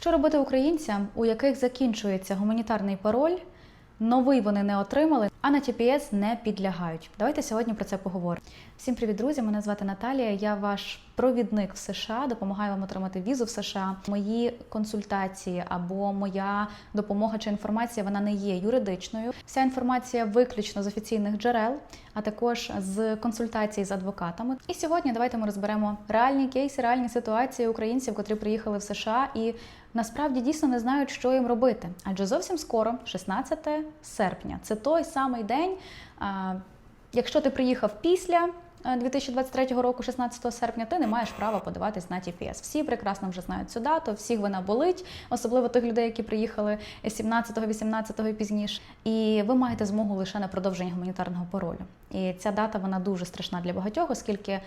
Що робити українцям, у яких закінчується гуманітарний пароль, новий вони не отримали, а на TPS не підлягають? Давайте сьогодні про це поговоримо. Всім привіт, друзі! Мене звати Наталія. Я ваш провідник в США, допомагаю вам отримати візу в США. Мої консультації або моя допомога чи інформація вона не є юридичною. Вся інформація виключно з офіційних джерел, а також з консультацій з адвокатами. І сьогодні давайте ми розберемо реальні кейси, реальні ситуації українців, котрі приїхали в США і насправді дійсно не знають, що їм робити. Адже зовсім скоро, 16 серпня, це той самий день. Якщо ти приїхав після е, 2023 року, 16 серпня, ти не маєш права подаватись на TPS. Всі прекрасно вже знають цю дату, всіх вона болить, особливо тих людей, які приїхали 17-го, 18-го і пізніше. І ви маєте змогу лише на продовження гуманітарного паролю. І ця дата вона дуже страшна для багатьох, оскільки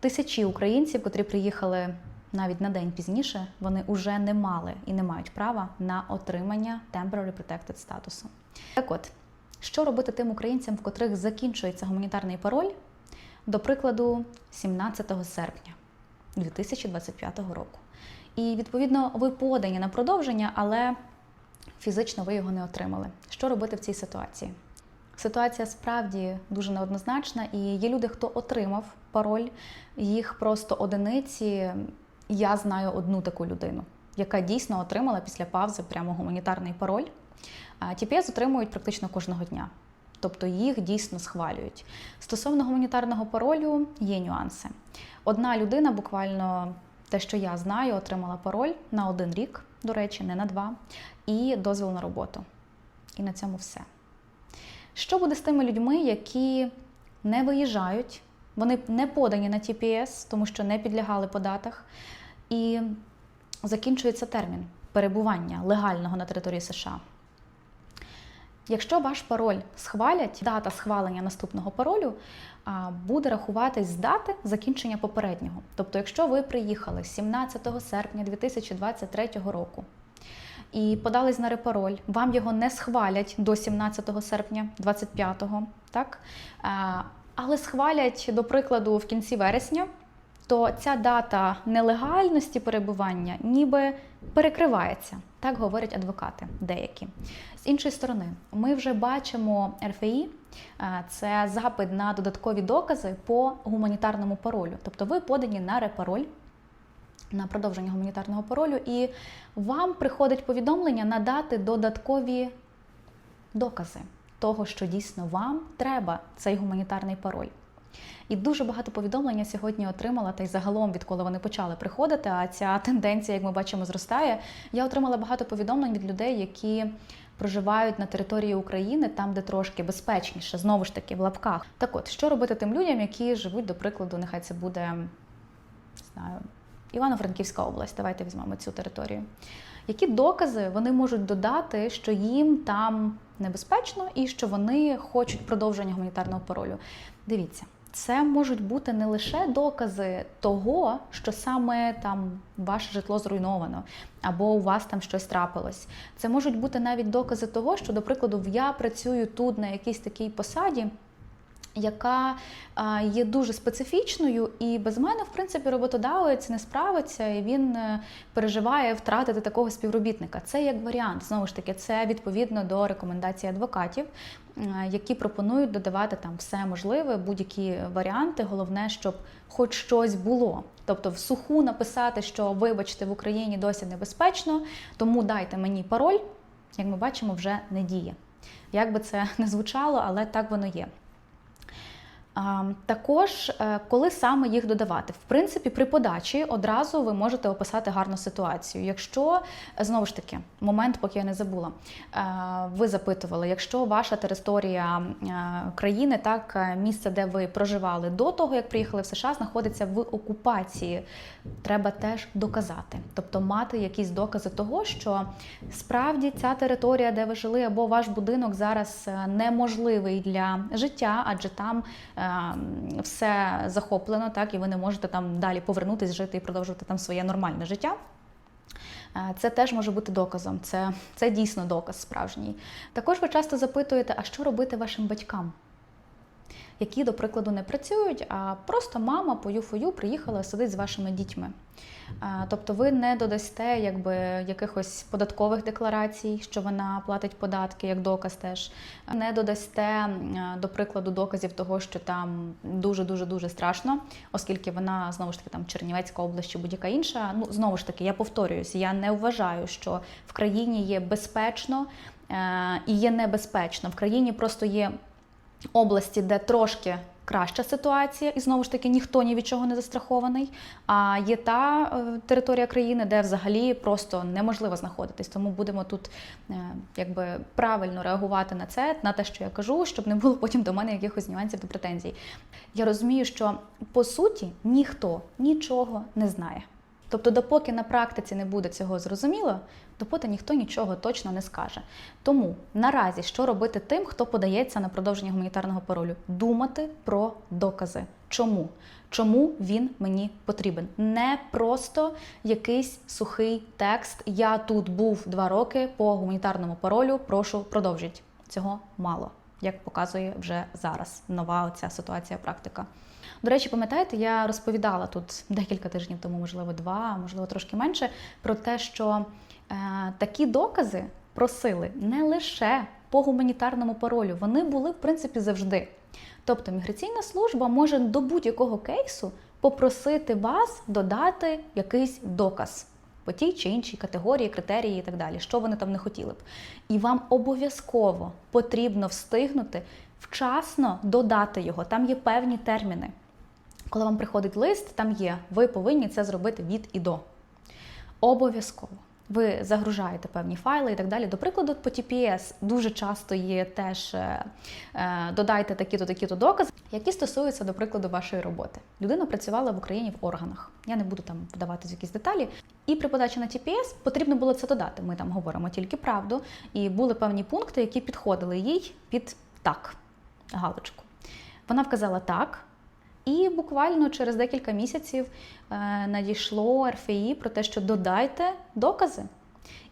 тисячі українців, котрі приїхали навіть на день пізніше, вони вже не мали і не мають права на отримання temporary protected статусу. Так от, що робити тим українцям, в котрих закінчується гуманітарний пароль, до прикладу, 17 серпня 2025 року. І відповідно ви подані на продовження, але фізично ви його не отримали. Що робити в цій ситуації? Ситуація справді дуже неоднозначна, і є люди, хто отримав пароль, їх просто одиниці. Я знаю одну таку людину, яка дійсно отримала після паузи прямо гуманітарний пароль. TPS отримують практично кожного дня. Тобто їх дійсно схвалюють. Стосовно гуманітарного паролю є нюанси. Одна людина, буквально те, що я знаю, отримала пароль на один рік, до речі, не на два, і дозвіл на роботу. І на цьому все. Що буде з тими людьми, які не виїжджають, вони не подані на TPS, тому що не підлягали по датах, і закінчується термін перебування легального на території США. Якщо ваш пароль схвалять, дата схвалення наступного паролю буде рахуватись з дати закінчення попереднього. Тобто, якщо ви приїхали 17 серпня 2023 року і подались на репароль, вам його не схвалять до 17 серпня 25-го, так? Але схвалять, до прикладу, в кінці вересня, то ця дата нелегальності перебування ніби перекривається. Так говорять адвокати деякі. З іншої сторони, ми вже бачимо РФІ, е, це запит на додаткові докази по гуманітарному паролю. Тобто ви подані на репароль, на продовження гуманітарного паролю, і вам приходить повідомлення надати додаткові докази того, що дійсно вам треба цей гуманітарний пароль. І дуже багато повідомлень сьогодні отримала, та й загалом, відколи вони почали приходити, а ця тенденція, як ми бачимо, зростає. Я отримала багато повідомлень від людей, які проживають на території України, там, де трошки безпечніше, знову ж таки, в лапках. Так от, що робити тим людям, які живуть, до прикладу, нехай це буде не знаю, Івано-Франківська область. Давайте візьмемо цю територію. Які докази вони можуть додати, що їм там небезпечно і що вони хочуть продовження гуманітарного паролю? Дивіться, це можуть бути не лише докази того, що саме там ваше житло зруйновано, або у вас там щось трапилось. Це можуть бути навіть докази того, що, до прикладу, я працюю тут на якійсь такій посаді. Яка є дуже специфічною, і без мене, в принципі, роботодавець не справиться, і він е, переживає втратити такого співробітника. Це як варіант. Знову ж таки, це відповідно до рекомендацій адвокатів, е, які пропонують додавати там все можливе, будь-які варіанти. Головне, щоб хоч щось було. Тобто, в суху написати, що вибачте, в Україні досі небезпечно, тому дайте мені пароль, як ми бачимо, вже не діє. Як би це не звучало, але так воно є. Також, е, коли саме їх додавати, в принципі, при подачі одразу ви можете описати гарну ситуацію. Якщо знову ж таки момент, поки я не забула, е, ви запитували, якщо ваша територія е, країни, так місце, де ви проживали до того, як приїхали в США, знаходиться в окупації, треба теж доказати, тобто мати якісь докази того, що справді ця територія, де ви жили, або ваш будинок зараз неможливий для життя, адже там все захоплено, так і ви не можете там далі повернутися, жити і продовжувати там своє нормальне життя. Е, Це теж може бути доказом, це, це дійсно доказ справжній. Також ви часто запитуєте, а що робити вашим батькам? Які, до прикладу, не працюють, а просто мама по юфою приїхала сидить з вашими дітьми. Тобто ви не додасте якби якихось податкових декларацій, що вона платить податки, як доказ теж. Не додасте, до прикладу, доказів того, що там дуже дуже дуже страшно, оскільки вона знову ж таки там Чернівецька область чи будь-яка інша. Ну знову ж таки, я повторююсь, я не вважаю, що в країні є безпечно е, і є небезпечно. В країні просто є області, де трошки краща ситуація, і знову ж таки ніхто ні від чого не застрахований. А є та е, територія країни, де взагалі просто неможливо знаходитись. Тому будемо тут е, якби правильно реагувати на це, на те, що я кажу, щоб не було потім до мене якихось нюансів та претензій. Я розумію, що по суті ніхто нічого не знає. Тобто, допоки на практиці не буде цього зрозуміло, допоки ніхто нічого точно не скаже. Тому наразі що робити тим, хто подається на продовження гуманітарного паролю? Думати про докази. Чому? Чому він мені потрібен? Не просто якийсь сухий текст. Я тут був два роки по гуманітарному паролю. Прошу продовжіть. Цього мало, як показує вже зараз нова оця ситуація, практика. До речі, пам'ятаєте, я розповідала тут декілька тижнів тому, можливо, два, можливо, трошки менше, про те, що е, такі докази просили не лише по гуманітарному паролю, вони були в принципі завжди. Тобто міграційна служба може до будь-якого кейсу попросити вас додати якийсь доказ по тій чи іншій категорії, критерії і так далі, що вони там не хотіли б. І вам обов'язково потрібно встигнути вчасно додати його. Там є певні терміни. Коли вам приходить лист, там є, ви повинні це зробити від і до. Обов'язково. Ви загружаєте певні файли і так далі. До прикладу, по TPS дуже часто є теж е, е, додайте такі-то, такі-то докази, які стосуються, до прикладу, вашої роботи. Людина працювала в Україні в органах. Я не буду там вдаватись якісь деталі. І при подачі на TPS потрібно було це додати. Ми там говоримо тільки правду. І були певні пункти, які підходили їй під так, галочку. Вона вказала так. І буквально через декілька місяців е, надійшло РФІ про те, що додайте докази.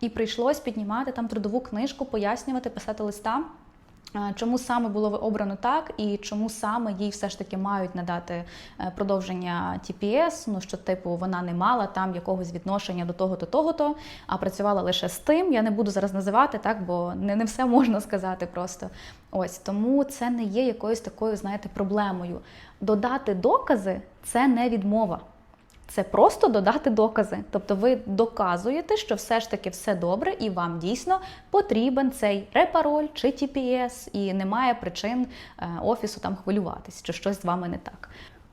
І прийшлось піднімати там трудову книжку, пояснювати, писати листа, чому саме було обрано так, і чому саме їй все ж таки мають надати е, продовження TPS, ну що типу вона не мала там якогось відношення до того-то, того-то, а працювала лише з тим. Я не буду зараз називати так, бо не, не все можна сказати просто. Ось тому це не є якоюсь такою, знаєте, проблемою. Додати докази це не відмова. Це просто додати докази. Тобто ви доказуєте, що все ж таки все добре, і вам дійсно потрібен цей репароль чи TPS, і немає причин е, офісу там хвилюватись, що щось з вами не так.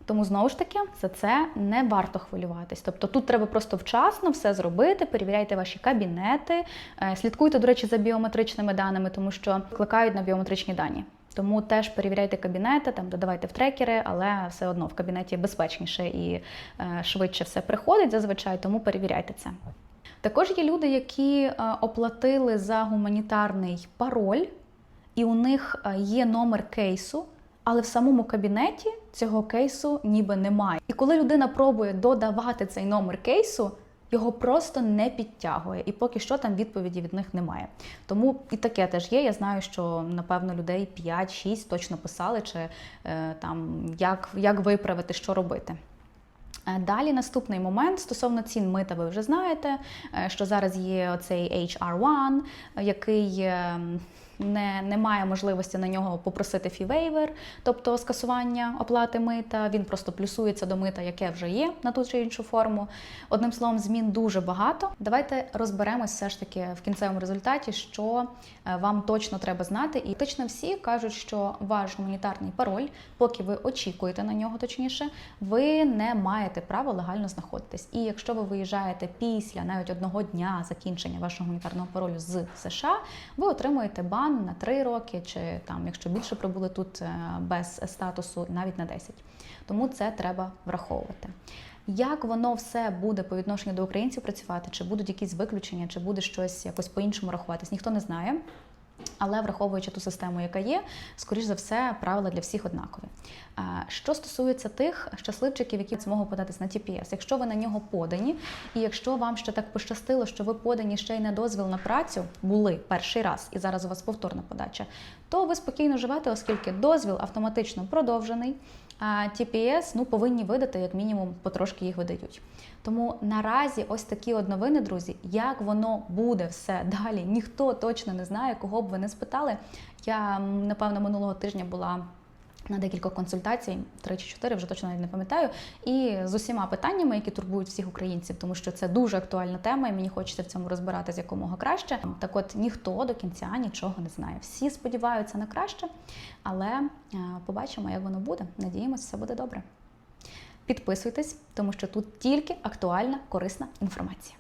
Тому знову ж таки за це не варто хвилюватись. Тобто тут треба просто вчасно все зробити, перевіряйте ваші кабінети, е, слідкуйте, до речі, за біометричними даними, тому що кликають на біометричні дані. Тому теж перевіряйте кабінети, там додавайте в трекери, але все одно в кабінеті безпечніше і е, швидше все приходить зазвичай, тому перевіряйте це. Також є люди, які е, оплатили за гуманітарний пароль, і у них е, є номер кейсу, але в самому кабінеті цього кейсу ніби немає. І коли людина пробує додавати цей номер кейсу, його просто не підтягує, і поки що там відповіді від них немає. Тому і таке теж є. Я знаю, що напевно людей 5-6 точно писали, чи е, там як, як виправити, що робити. Е, Далі наступний момент стосовно цін мита, ви вже знаєте, е, що зараз є оцей HR1, е, який не, не має можливості на нього попросити фі-вейвер, тобто скасування оплати мита. Він просто плюсується до мита, яке вже є на ту чи іншу форму. Одним словом, змін дуже багато. Давайте розберемось все ж таки в кінцевому результаті, що е, вам точно треба знати. І точно всі кажуть, що ваш гуманітарний пароль, поки ви очікуєте на нього, точніше, ви не маєте права легально знаходитись. І якщо ви виїжджаєте після навіть одного дня закінчення вашого гуманітарного паролю з США, ви отримуєте бан на 3 роки, чи там, якщо більше пробули тут е, без статусу, навіть на 10. Тому це треба враховувати. Як воно все буде по відношенню до українців працювати, чи будуть якісь виключення, чи буде щось якось по-іншому рахуватись, ніхто не знає. Але враховуючи ту систему, яка є, скоріш за все, правила для всіх однакові. Що стосується тих щасливчиків, які зможуть податись на TPS, якщо ви на нього подані, і якщо вам ще так пощастило, що ви подані ще й на дозвіл на працю, були перший раз, і зараз у вас повторна подача, то ви спокійно живете, оскільки дозвіл автоматично продовжений. TPS ну повинні видати як мінімум потрошки їх видають. Тому наразі ось такі от новини, друзі, як воно буде все далі. Ніхто точно не знає, кого б ви не спитали. Я напевно минулого тижня була. На декілька консультацій, три чи чотири, вже точно навіть не пам'ятаю, і з усіма питаннями, які турбують всіх українців, тому що це дуже актуальна тема, і мені хочеться в цьому розбиратися якомога краще. Так, от ніхто до кінця нічого не знає. Всі сподіваються на краще, але е, побачимо, як воно буде. Надіємося, все буде добре. Підписуйтесь, тому що тут тільки актуальна корисна інформація.